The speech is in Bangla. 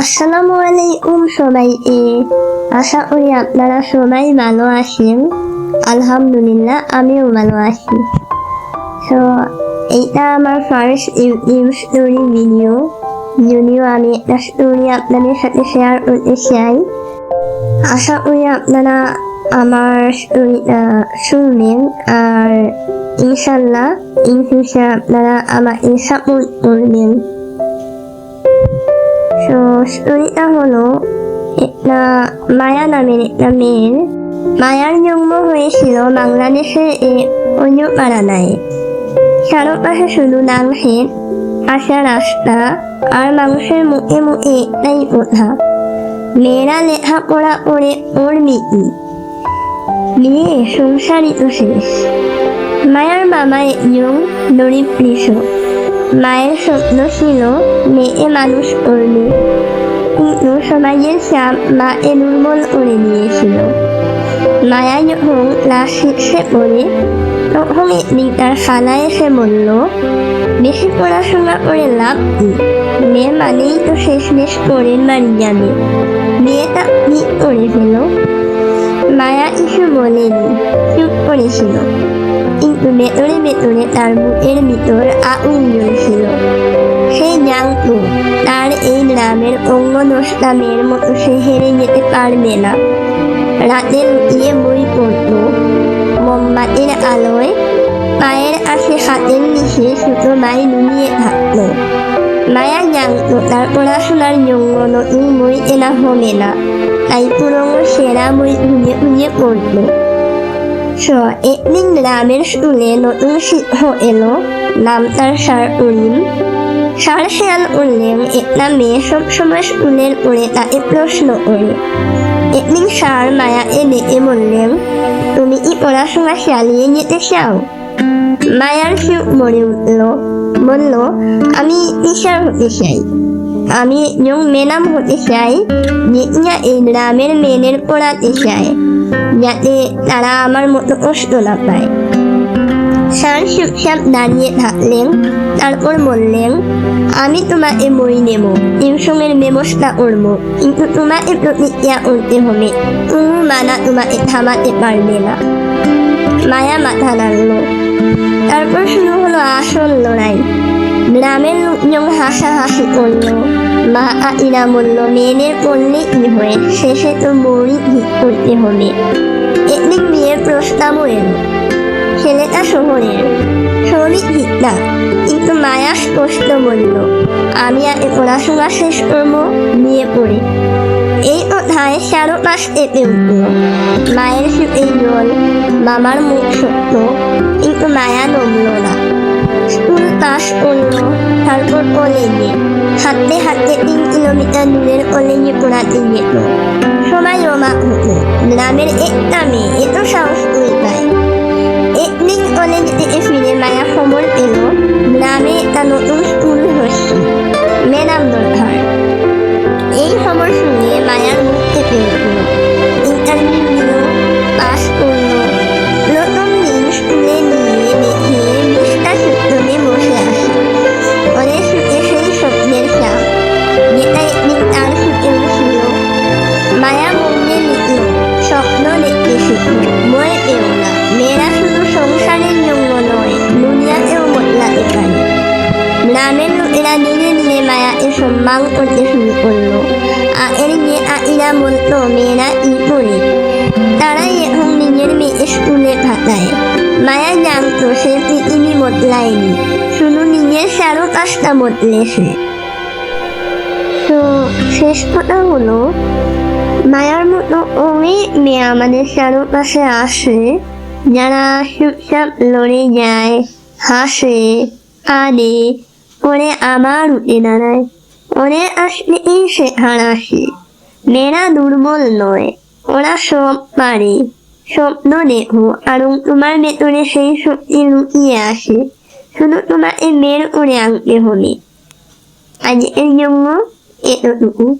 আসসালামু আলাইকুম সবাইকে। আশা করি আপনারা সবাই ভালো আছেন। আলহামদুলিল্লাহ, আমিও ভালো আছি। তো, এইটা আমার ফার্স্ট ইউটিউব স্টোরি ভিডিও যদিও আমি একটা স্টোরি আপনাদের সাথে শেয়ার করতে চাই। আশা করি আপনারা আমার স্টোরিটা শুনবেন, আর ইনশাল্লাহ ইন ফিউচার আপনারা আমাকে সাপোর্ট করবেন। তো হলো মায়া নামের। একটা মেয়ের মায়ার জন্ম হয়েছিল বাংলাদেশের এই অন্যপাড়ানায় চারপাশে শুধু ডাংসের আসা রাস্তা, আর মানুষের মুখে মুখে একটাই কথা মেয়েরা লেখাপড়া করে ওর মিটি বিয়ে সংসারই তো শেষ। মায়ার বাবা একজন গরিব কৃষক। মায়ের স্বপ্ন ছিল মেয়ে মানুষ করবে কিন্তু সমাজের চাপ মাকে দুর্বল করে দিয়েছিল মায়া যখন ক্লাস সিক্সে পড়ে তখন একদিন তার খালা এসে বলল, বেশি পড়াশোনা করে লাভ কি? মেয়ে মানেই তো শেষ বেশ করে বাড়ি যাবে। বিয়েটা ঠিক করে ফেল। মায়া কিছু বলেনি, চুপ করেছিল। কিন্তু ভেতরে ভেতরে তার বুকের ভিতর আগুন জ্বলছিল সে জানত তার এই গ্রামের অঙ্গ দশটা মতো সে হেরে যেতে পারবে না রাতে লুকিয়ে বই পড়ত মোমবাতির আলোয় পায়ের আসে হাতের নিচে সুতো বাই নুনিয়ে থাকত মায়া জানত তার পড়াশোনার জন্য নতুন বই এনা হবে না তাই পুরনো সেরা বই খুঁজে খুঁজে পড়তো স একদিন গ্রামের স্কুলে নতুন শিক্ষক এলো, নাম তার স্যার উলিম স্যার খেয়াল করলেন একটা মেয়ে সবসময় স্কুলের পড়ে তাকে প্রশ্ন করে। একদিন স্যার মায়াকে ডেকে বললেন, তুমি কি পড়াশোনা চালিয়ে যেতে চাও? মায়ার চুপ মরে উঠল, বলল, আমি টিচার হতে চাই। আমি একজন মেনাম হতে চাই যেটা এই গ্রামের মেয়েদের পড়াতে চায়, যাতে তারা আমার মতো কষ্ট না পায়। স্যার, চুপচাপ দাঁড়িয়ে থাকলেন, তারপর বললেন, আমি তোমাকে বই নেব, টিউশনের ব্যবস্থা করব, কিন্তু তোমাকে প্রতিক্রিয়া করতে হবে তুমি মানা তোমাকে থামাতে পারবে না। মায়া মাথা নাড়ল। তারপর শুরু হলো আসল লড়াই। লোকজন হাসাহাসি করল। মা আইরা বলল, মেয়েদের পড়লে কি হয়? শেষে তো বউরই ঠিক করতে হবে। একদিন বিয়ের প্রস্তাবও এলো। ছেলেটা শহরের। শহরই ঠিকটা কিন্তু মায়া স্পষ্ট বলল, আমি আগে পড়াশোনা শেষ করব বিয়ে পড়ে এই কথায় চারো পাশ এপে উঠল। মায়ের সুখে জল, মামার মুখ সত্য তারপর কলেজে হাঁটতে হাঁটতে তিন কিলোমিটার দূরের কলেজে পড়াতে যেত সবাই অবাক হতো গ্রামের একটা মেয়ে এত সাহস করে পায়। একদিন কলেজ থেকে ফিরে মায়া খবর পেল। গ্রামের লোকেরা ধীরে ধীরে মায়াকে সম্মান করতে শুরু করল যে আইরা বলতো মেয়েরা ই করে তারাই এখন নিজের মেয়ে স্কুলে পাঠায় মায়া জানতো সে পৃথিবী বদলায়নি শুধু নিজের চারো পাঁচটা বদলেছে তো শেষ কথা হলো মায়ার মতো অনেক মেয়ে আমাদের চারপাশে আসে যারা চুপচাপ লড়ে যায় হাসে কাঁদে পরে আবার উঠে দাঁড়ায়। ওরে আসলে এসে আসে। মেয়েরা দুর্বল নয়, ওরা সব পারে। স্বপ্ন দেখো, আর তোমার ভেতরে সেই শক্তি লুকিয়ে আসে। শুধু তোমাকে বের করে আনতে হবে। আজকের জন্য এতটুকু।